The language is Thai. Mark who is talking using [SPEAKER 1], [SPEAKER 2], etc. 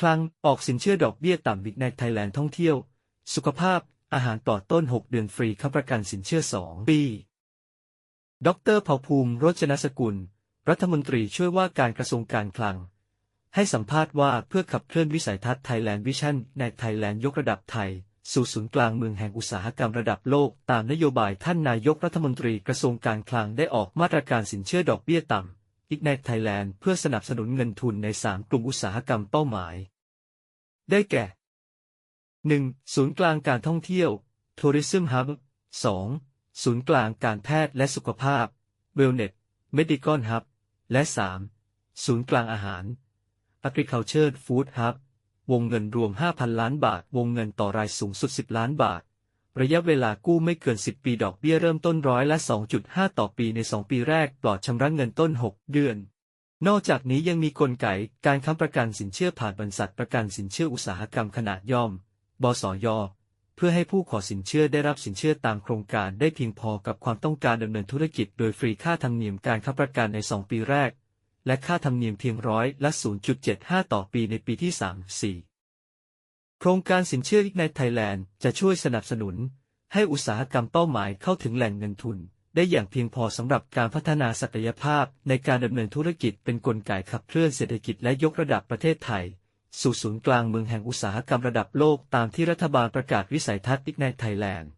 [SPEAKER 1] คลังออกสินเชื่อดอกเบี้ยต่ำวิกในไทยแลนด์ท่องเที่ยว สุขภาพ อาหารปลอต้น 6 เดือนฟรีค้ำประกันสินเชื่อ 2 ปี ดรเผ่าภูมิรจนสกุล รัฐมนตรีช่วยว่าการกระทรวงการคลัง ให้สัมภาษณ์ว่าเพื่อขับเคลื่อนวิสัยทัศน์ไทยแลนด์วิชั่นในไทยแลนด์ยกระดับไทย สู่ศูนย์กลางเมืองแห่งอุตสาหกรรมระดับโลก ตามนโยบายท่านนายกรัฐมนตรีกระทรวงการคลังได้ออกมาตรการสินเชื่อดอกเบี้ยต่ำ อีกในไทยแลนด์เพื่อสนับสนุนเงินทุนใน 3 กลุ่มอุตสาหกรรมเป้าหมาย ได้แก่ 1. ศูนย์กลางการท่องเที่ยว Tourism Hub 2. ศูนย์กลางการแพทย์และสุขภาพ Wellness Medical Hub และ 3. ศูนย์กลางอาหาร Agriculture Food Hub วงเงินรวม 5,000 ล้านบาท วงเงินต่อรายสูงสุด 10 ล้านบาท ระยะเวลากู้ไม่เกิน 10 ปีดอกเบี้ยเริ่มต้นร้อยละ 2.5 ต่อปีใน 2 ปีแรกปลอดชำระเงินต้น 6 เดือน นอกจากนี้ยังมีกลไกการค้ำประกันสินเชื่อผ่านบริษัทประกันสินเชื่ออุตสาหกรรมขนาดย่อม บสย เพื่อให้ผู้ขอสินเชื่อได้รับสินเชื่อตามโครงการได้เพียงพอกับความต้องการดำเนินธุรกิจ โดยฟรีค่าธรรมเนียมการค้ำประกันใน 2 ปีแรก และค่าธรรมเนียมเพียงร้อยละ 0.75 ต่อปีในปีที่ 3 4 โครงการสินเชื่ออีกในไทยแลนด์จะช่วยสนับสนุน ให้อุตสาหกรรมเป้าหมายเข้าถึงแหล่งเงินทุน ได้อย่างเพียงพอสำหรับการพัฒนาศักยภาพในการดำเนินธุรกิจเป็นกลไกขับเคลื่อนเศรษฐกิจและยกระดับประเทศไทย สู่ศูนย์กลางเมืองแห่งอุตสาหกรรมระดับโลกตามที่รัฐบาลประกาศวิสัยทัศน์อีกในไทยแลนด์